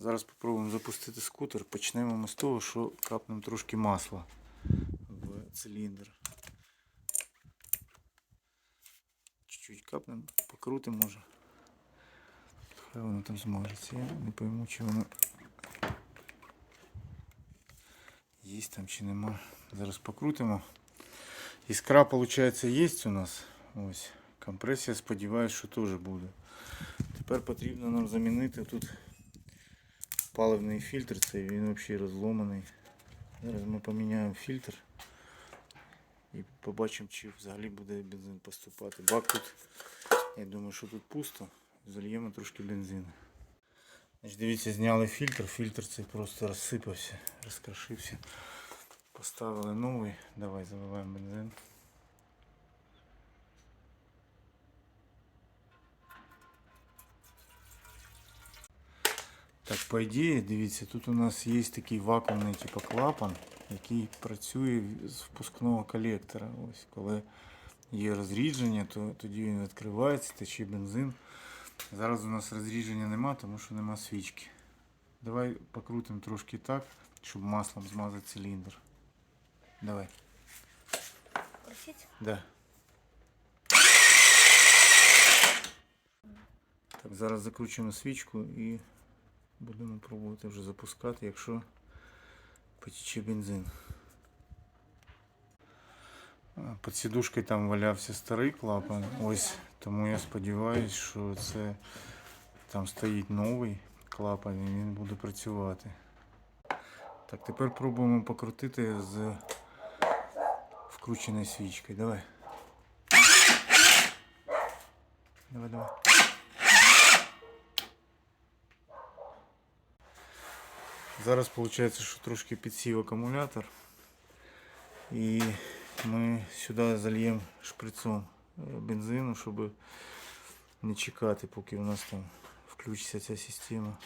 Зараз спробуємо запустити скутер. Почнемо ми з того, що капнемо трошки масла в циліндр. Чуть-чуть капнемо, покрутимо може. Хай воно там змажеться. Я не пойму, чи воно є там чи нема. Зараз покрутимо. Іскра, виходить, є у нас. Ось. Компресія, сподіваюся, що теж буде. Тепер потрібно нам замінити тут паливний фільтр, цей він взагалі розломаний. Зараз ми поміняємо фільтр і побачимо, чи взагалі буде бензин поступати. Бак тут, я думаю, що тут пусто. Зальємо трошки бензину. Дивіться, зняли фільтр, фільтр цей просто розсипався, розкрошився. Поставили новий. Давай заливаємо бензин. Так, по ідеї, дивіться, тут у нас є такий вакуумний типу клапан, який працює з впускного колектора. Ось коли є розрідження, то тоді він відкривається, тече бензин. Зараз у нас розрідження нема, тому що нема свічки. Давай покрутимо трошки так, щоб маслом змазати циліндр. Давай. Крутить? Да. Так, зараз закручуємо свічку і будемо пробувати вже запускати, якщо потіче бензин. Під сідушкою там валявся старий клапан. Ось тому я сподіваюся, що це там стоїть новий клапан і він буде працювати. Так, тепер пробуємо покрутити з вкрученою свічкою. Давай. Давай, давай. Зараз виходить, що трошки підсів акумулятор. І ми сюди зальємо шприцом е, бензину, щоб не чекати, поки у нас там включиться ця система.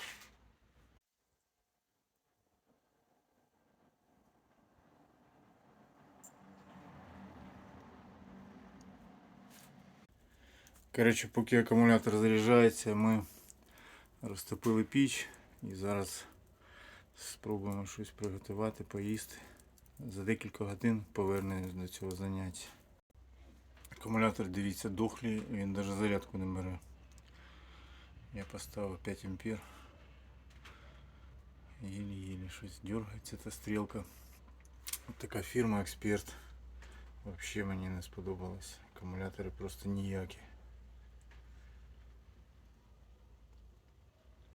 Коротше, поки акумулятор заряджається, ми розтопили піч і зараз спробуємо щось приготувати, поїсти. За декілька годин повернемось до цього заняття. Акумулятор, дивіться, дохлий, він навіть зарядку не бере. Я поставив 5 ампер. Єлі-єлі щось дергається ця стрілка. Ось така фірма Експерт. Взагалі мені не сподобалось. Акумулятори просто ніякі.